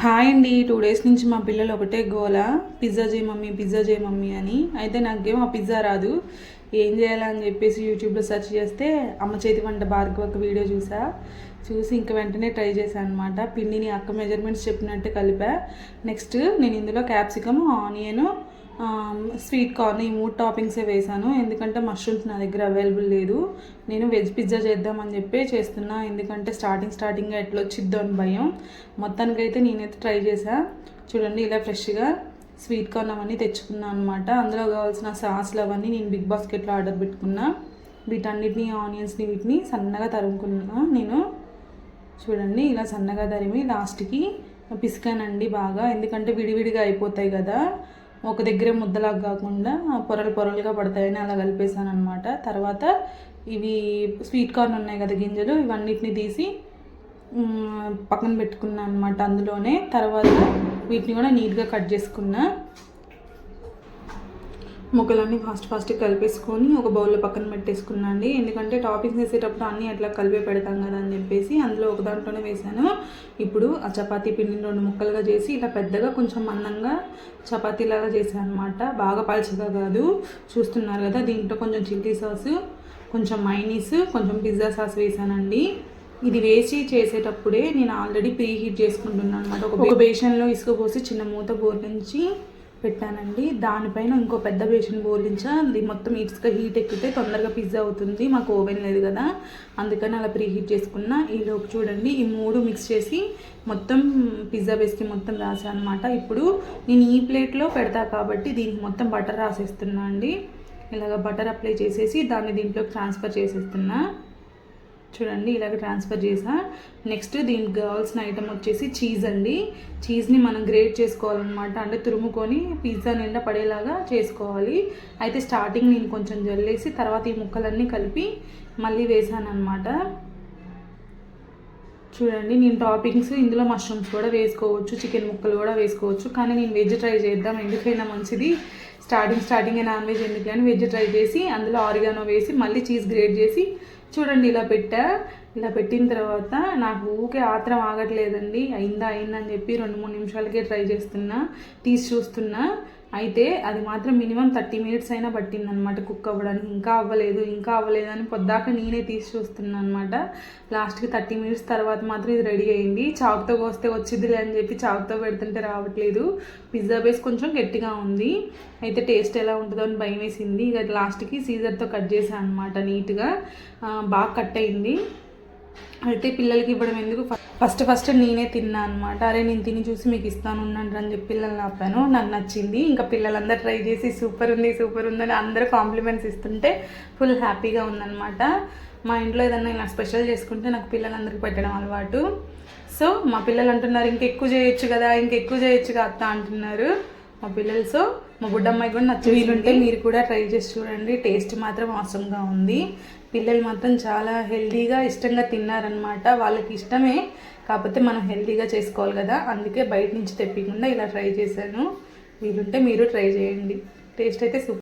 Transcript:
Hi అండి. Two days నుంచి మా పిల్లలు ఒకటే గోల. పిజ్జా చేయ మమ్మీ పిజ్జా చేయ మమ్మీ అని. అయితే నాకేం ఆ పిజ్జా రాదు. ఏం చేయాలని చెప్పేసి యూట్యూబ్లో సెర్చ్ చేస్తే అమ్మ చేతి వంట భార్గవ ఒక వీడియో చూసా. చూసి ఇంక వెంటనే ట్రై చేశాను అనమాట పిండిని అక్క మెజర్మెంట్స్ చెప్పినట్టు కలిపా. నెక్స్ట్ నేను ఇందులో క్యాప్సికమ్ ఆనియన్ స్వీట్ కార్న్ ఈ మూడు టాపింగ్సే వేసాను ఎందుకంటే మష్రూమ్స్ నా దగ్గర అవైలబుల్ లేదు. నేను వెజ్ పిజ్జా చేద్దామని చెప్పి చేస్తున్నా. ఎందుకంటే స్టార్టింగ్ స్టార్టింగ్గా ఎట్లా వచ్చిద్దో అని భయం. మొత్తానికైతే నేనైతే ట్రై చేశాను చూడండి ఇలా ఫ్రెష్గా స్వీట్ కార్న్ అవన్నీ తెచ్చుకున్నాను అనమాట అందులో కావాల్సిన సాస్లు అవన్నీ నేను బిగ్ బాస్కెట్లో ఆర్డర్ పెట్టుకున్నా. వీటన్నిటిని ఆనియన్స్ని వీటిని సన్నగా తరుముకున్నా నేను. చూడండి ఇలా సన్నగా తరిమి లాస్ట్కి పిసికానండి బాగా. ఎందుకంటే విడివిడిగా అయిపోతాయి కదా. ఒక దగ్గరే ముద్దలాగా కాకుండా పొరలు పొరలుగా పడతాయని అలా కలిపేసాను అనమాట తర్వాత ఇవి స్వీట్ కార్న్ ఉన్నాయి కదా గింజలు ఇవన్నిటిని తీసి పక్కన పెట్టుకున్నాను అనమాట అందులోనే. తర్వాత వీటిని కూడా నీట్గా కట్ చేసుకున్నా. ముక్కలన్నీ ఫాస్ట్ ఫాస్ట్ కలిపేసుకొని ఒక బౌల్లో పక్కన పెట్టేసుకున్నా అండి ఎందుకంటే టాపింగ్స్ వేసేటప్పుడు అన్నీ అట్లా కలిపే పెడతాం కదా అని చెప్పేసి అందులో ఒక దాంట్లోనే వేసాను ఇప్పుడు ఆ చపాతీ పిండిని రెండు ముక్కలుగా చేసి ఇలా పెద్దగా కొంచెం మందంగా చపాతీలాగా చేశాను అనమాట బాగా పలుచగా కాదు. చూస్తున్నారు కదా దీంట్లో కొంచెం చిల్లీ సాస్ కొంచెం మైనీస్ కొంచెం పిజ్జా సాస్ వేసానండి ఇది వేసి చేసేటప్పుడే నేను ఆల్రెడీ ప్రీ హీట్ చేసుకుంటున్నాను అనమాట ఒక బేషన్లో ఇసుక పోసి చిన్న మూత బోర్లించి పెట్టానండి. దానిపైన ఇంకో పెద్ద బేషన్ బోర్లించా అది మొత్తం ఇసుక హీట్ ఎక్కితే తొందరగా పిజ్జా అవుతుంది. మాకు ఓవెన్ లేదు కదా. అందుకని అలా ప్రీ హీట్ చేసుకున్నా ఈలోపు చూడండి ఈ మూడు మిక్స్ చేసి మొత్తం పిజ్జా బేస్కి మొత్తం రాసాను అనమాట ఇప్పుడు నేను ఈ ప్లేట్లో పెడతా కాబట్టి దీనికి మొత్తం బటర్ రాసేస్తున్నా అండి. ఇలాగ బటర్ అప్లై చేసేసి దాన్ని దీంట్లోకి ట్రాన్స్ఫర్ చేసేస్తున్నా. చూడండి ఇలాగ ట్రాన్స్ఫర్ చేసా నెక్స్ట్ దీనికి కావాల్సిన ఐటమ్ వచ్చేసి చీజ్ అండి. చీజ్ని మనం గ్రేట్ చేసుకోవాలన్నమాట. అంటే తురుముకొని పిజ్జా నిండా పడేలాగా చేసుకోవాలి. అయితే స్టార్టింగ్ నేను కొంచెం జల్లేసి తర్వాత ఈ ముక్కలన్నీ కలిపి మళ్ళీ వేసాను అనమాట చూడండి నేను టాపింగ్స్ ఇందులో మష్రూమ్స్ కూడా వేసుకోవచ్చు చికెన్ ముక్కలు కూడా వేసుకోవచ్చు. కానీ నేను వెజ్ ట్రై చేద్దాం ఎందుకైనా మంచిది. స్టార్టింగ్ స్టార్టింగ్ నాన్ వెజ్ ఎందుకు అని వెజ్ ట్రై చేసి అందులో ఆరిగానో వేసి మళ్ళీ చీజ్ గ్రేట్ చేసి చూడండి ఇలా పెట్టా. ఇలా పెట్టిన తర్వాత నాకు ఊకే ఆత్రం ఆగట్లేదండి. అయిందా అయిందని చెప్పి రెండు మూడు నిమిషాలకే ట్రై చేస్తున్నా తీసి చూస్తున్నా. అయితే అది మాత్రం మినిమం థర్టీ మినిట్స్ అయినా పట్టిందనమాట కుక్ అవ్వడానికి. ఇంకా అవ్వలేదు ఇంకా అవ్వలేదు అని పొద్దాక నేనే తీసి చూస్తున్నాను అనమాట లాస్ట్కి థర్టీ మినిట్స్ తర్వాత మాత్రం ఇది రెడీ అయింది. చాకుతో కోస్తే వచ్చిద్దిలే అని చెప్పి చాకుతో పెడుతుంటే రావట్లేదు. పిజ్జా బేస్ కొంచెం గట్టిగా ఉంది. అయితే టేస్ట్ ఎలా ఉంటుందో అని భయం వేసింది ఇక లాస్ట్కి సీజర్తో కట్ చేశాను అనమాట నీట్గా బాగా కట్ అయింది. అయితే పిల్లలకి ఇవ్వడం ఎందుకు? ఫస్ట్ ఫస్ట్ నేనే తిన్నా అనమాట అరే నేను తిని చూసి మీకు ఇస్తాను ఉండండి అని చెప్పి పిల్లల్ని ఆపాను. నాకు నచ్చింది. ఇంకా పిల్లలందరూ ట్రై చేసి సూపర్ ఉంది సూపర్ ఉందని అందరూ కాంప్లిమెంట్స్ ఇస్తుంటే ఫుల్ హ్యాపీగా ఉందన్నమాట. మా ఇంట్లో ఏదన్నా ఇలా స్పెషల్ చేసుకుంటే నాకు పిల్లలందరికీ పెట్టడం అలవాటు. సో మా పిల్లలు అంటున్నారు ఇంకెక్కువ చేయొచ్చు కదా ఇంకెక్కువ చేయొచ్చు కదా అత్త అంటున్నారు మా పిల్లలు. సో మా బుడ్డమ్మాయి కూడా నచ్చి వీలుంటే మీరు కూడా ట్రై చేసి చూడండి. టేస్ట్ మాత్రం అవసరంగా ఉంది. పిల్లలు మాత్రం చాలా హెల్తీగా ఇష్టంగా తిన్నారనమాట వాళ్ళకి ఇష్టమే కాకపోతే మనం హెల్తీగా చేసుకోవాలి కదా. అందుకే బయట నుంచి తెప్పకుండా ఇలా ట్రై చేశాను. వీలుంటే మీరు ట్రై చేయండి. టేస్ట్ అయితే సూపర్